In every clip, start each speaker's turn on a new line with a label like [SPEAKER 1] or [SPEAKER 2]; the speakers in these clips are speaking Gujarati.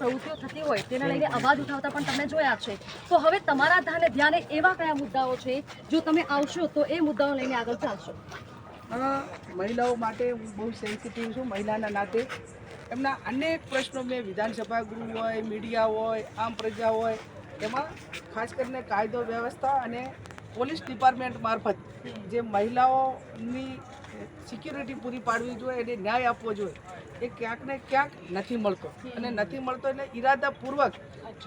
[SPEAKER 1] પ્રવૃત્તિઓ થતી હોય, તેના લઈને અવાજ ઉઠાવતા પણ તમે જોયા છે. તો હવે તમારા ધ્યાને ધ્યાને એવા કયા મુદ્દાઓ છે? જો તમે આવશો, તો એ મુદ્દાઓ લઈને આગળ ચાલશો.
[SPEAKER 2] મહિલાઓ માટે હું બહુ સેન્સિટિવ છું, મહિલાના નાતે. એમના અનેક પ્રશ્નો મેં વિધાનસભા ગૃહ હોય મીડિયા હોય, આમ પ્રજા હોય, એમાં ખાસ કરીને કાયદો, વ્યવસ્થા અને પોલીસ ડિપાર્ટમેન્ટ મારફત જે મહિલાઓની સિક્યુરિટી પૂરી પાડવી જોઈએ, એને ન્યાય આપવો જોઈએ. એ ક્યાંક ને ક્યાંક નથી મળતો. અને નથી મળતો એટલે ઈરાદાપૂર્વક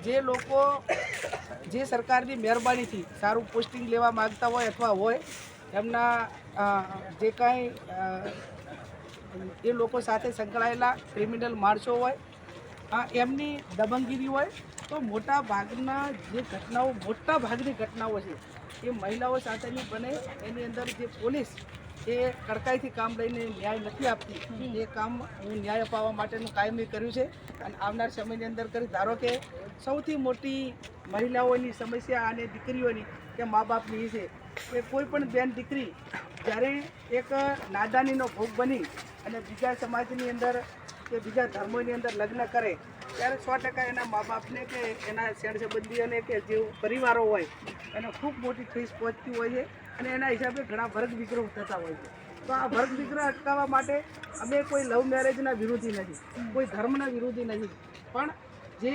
[SPEAKER 2] જે લોકો, જે સરકારની મહેરબાનીથી સારું પોસ્ટિંગ લેવા માગતા હોય અથવા હોય, એમના જે કાંઈ એ લોકો સાથે સંકળાયેલા ક્રિમિનલ માણસો હોય એમની દબંગગીરી હોય, તો મોટા ભાગના જે ઘટનાઓ, મોટા ભાગની ઘટનાઓ છે, એ મહિલાઓ સાથેની બને, એની અંદર જે પોલીસ એ કડકાઈથી કામ લઈને ન્યાય નથી આપતી. એ કામ હું ન્યાય અપાવવા માટેનું કાયમી કર્યું છે અને આવનાર સમયની અંદર કરી, ધારો કે સૌથી મોટી મહિલાઓની સમસ્યા અને દીકરીઓની કે મા બાપની છે કે કોઈ પણ બેન દીકરી જ્યારે એક નાદાનીનો ભોગ બની અને બીજા સમાજની અંદર કે બીજા ધર્મોની અંદર લગ્ન કરે, ત્યારે સો ટકા એના મા બાપને કે એના શેણ સંબંધીઓને કે જે પરિવારો હોય, એને ખૂબ મોટી ઠેસ પહોંચતી હોય છે. અને એના હિસાબે ઘણા વર્ગ વિગ્રહ થતા હોય છે. તો આ વર્ગ વિગ્રહ અટકાવવા માટે અમે કોઈ લવ મેરેજના વિરોધી નથી, કોઈ ધર્મના વિરોધી નથી. પણ જે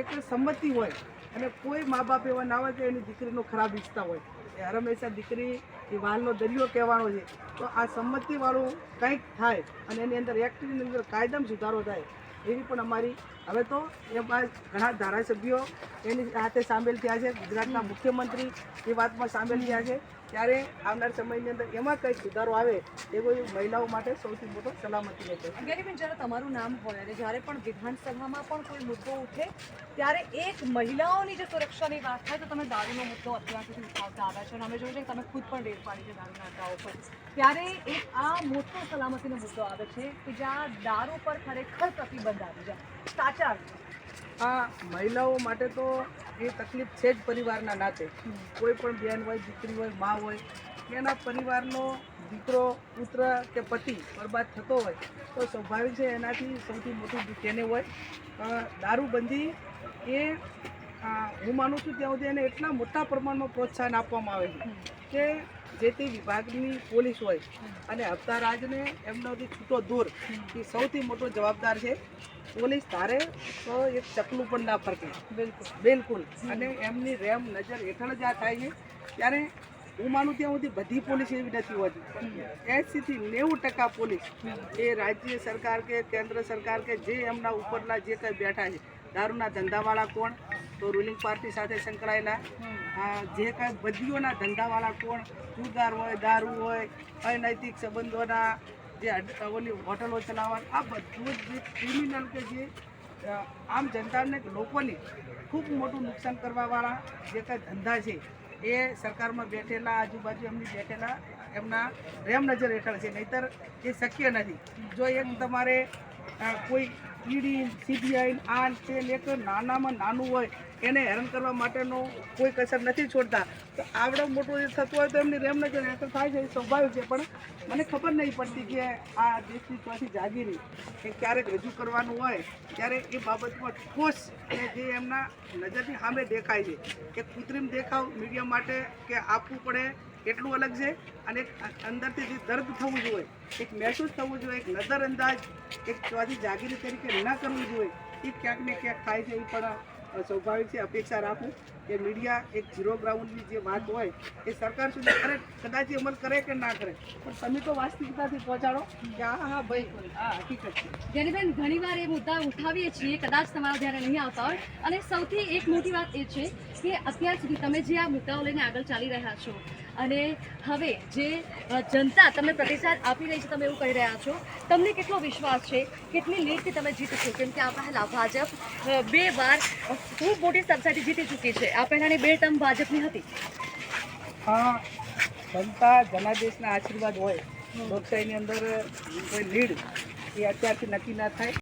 [SPEAKER 2] એક સંમતિ હોય અને કોઈ મા બાપ એવા ના હોય કે એની દીકરીનો ખરાબ ઈચ્છતા હોય, એ હંમેશા દીકરી એ વાલનો દરિયો કહેવાનો છે. તો આ સંમતિવાળું કંઈક થાય અને એની અંદર એક્ટની અંદર કાયદમ સુધારો થાય, એવી પણ અમારી હવે તો એ બાદ ઘણા ધારાસભ્યો એની સાથે સામેલ થયા છે. ગુજરાતના મુખ્યમંત્રી એ વાતમાં સામેલ થયા છે. ત્યારે આવનાર સમયની અંદર એમાં કંઈક સુધારો આવે, એ કોઈ મહિલાઓ માટે સૌથી મોટો સલામતી છે.
[SPEAKER 1] ગેરીબેન જ્યારે તમારું નામ હોય અને જ્યારે પણ વિધાનસભામાં પણ કોઈ મુદ્દો ઉઠે, ત્યારે એક મહિલાઓની જે સુરક્ષાની વાત થાય, તો તમે દારૂનો મુદ્દો અત્યાર સુધી ઉઠાવતા આવ્યા છો અને અમે જોયું છે કે તમે ખુદ પણ રેડ પાડી છે દારૂના અડ્ડાઓ પર. ત્યારે એક આ મોટો સલામતીનો મુદ્દો આવે છે કે જ્યાં દારૂ પર ખરેખર પ્રતિબંધ આવી જાય. સાચા.
[SPEAKER 2] આ મહિલાઓ માટે તો એ તકલીફ છે જ પરિવારના નાતે. કોઈ પણ બેન હોય, દીકરી હોય, મા હોય, એના પરિવારનો દીકરો, પુત્ર કે પતિ બરબાદ થતો હોય, તો સ્વાભાવિક છે એનાથી સૌથી મોટું દુઃખ એને હોય. દારૂબંધી એ હું માનું છું ત્યાં સુધી એને એટલા મોટા પ્રમાણમાં પ્રોત્સાહન આપવામાં આવે છે કે જે તે વિભાગની પોલીસ હોય અને હપ્તારાજને જે છૂટો દૂર એ સૌથી મોટો જવાબદાર છે. પોલીસ ધારે તો એક ચકલું પણ ના ફરકે.
[SPEAKER 1] બિલકુલ.
[SPEAKER 2] બિલકુલ. અને એમની રેમ નજર હેઠળ જ આ થાય છે. ત્યારે હું માનું ત્યાં સુધી બધી પોલીસ એવી નથી હોતી. એસીથી નેવું ટકા પોલીસ એ રાજ્ય સરકાર કે કેન્દ્ર સરકાર કે જે એમના ઉપરના જે કંઈ બેઠા છે દારૂના ધંધાવાળા કોણ તો રૂલિંગ પાર્ટી સાથે સંકળાયેલા. આ જે કાંઈ બદીઓના ધંધાવાળા કોણ? જુગાર હોય દારૂ હોય અનૈતિક સંબંધોના જે ઓલી હોટલો ચલાવવા આ બધું જ જે ક્રિમિનલ કે જે આમ જનતાને લોકોને ખૂબ મોટું નુકસાન કરવાવાળા જે કાંઈ ધંધા છે એ સરકારમાં બેઠેલા આજુબાજુ એમની બેઠેલા એમના રેમ નજર હેઠળ છે. નહીતર એ શક્ય નથી. જો એક તમારે કોઈ ઈડી સીબીઆઈ આન તે એક નાનામાં નાનું હોય, એને હેરાન કરવા માટેનો કોઈ કસર નથી છોડતા. તો આવડો મોટું જે થતું હોય તો એમની રેમ નજર હેઠળ થાય છે, એ સ્વાભાવિક છે, પણ મને ખબર નહીં પડતી કે આ દેશની ચોથી જાગીરી એ ક્યારેક રજૂ કરવાનું હોય, ત્યારે એ બાબતમાં ઠોસ અને જે એમના નજરની સામે દેખાય છે, કે કૃત્રિમ દેખાવ મીડિયા માટે કે આપવું પડે એટલું અલગ છે? અને અંદરથી જે દર્દ થવું જોઈએ, એક મહેસૂસ થવું જોઈએ, એક નજરઅંદાજ, એક ચોથી જાગીરી તરીકે ન કરવું જોઈએ, એ ક્યાંક ને ક્યાંક થાય છે, એ પણ સ્વાભાવિક છે. અપેક્ષા રાખું કે મીડિયા એક ઝીરો ગ્રાઉન્ડની જે વાત હોય, એ સરકાર સુધી કરે કદાચ અમલ કરે કે ના કરે. પણ તમે તો વાસ્તવિકતાથી પહોંચાડો કે હા હા, ભાઈ, આ હકીકત છે.
[SPEAKER 1] જેનીબેન ઘણીવાર એ મુદ્દા ઉઠાવીએ છીએ, કદાચ તમારા ધ્યાને નહીં આવતા હોય. અને સૌથી એક મોટી વાત એ છે કે અત્યાર સુધી તમે જે આ મુદ્દાઓ લઈને આગળ ચાલી રહ્યા છો અને હવે જે જનતા તમને પ્રતિસાદ આપી રહી છે, તમે એવું કહી રહ્યા છો, તમને કેટલો વિશ્વાસ છે? કેટલી લીડથી તમે જીતશો કેમ કે આ પહેલાં ભાજપ બે વાર ખૂબ મોટી સબસાટી જીતી ચૂકી છે. આ પહેલાંની બે ટર્મ ભાજપની હતી.
[SPEAKER 2] હા, જનતા, જનાદેશના આશીર્વાદ હોય લોકશાહીની અંદર કોઈ લીડ એ અત્યારથી નક્કી ના થાય.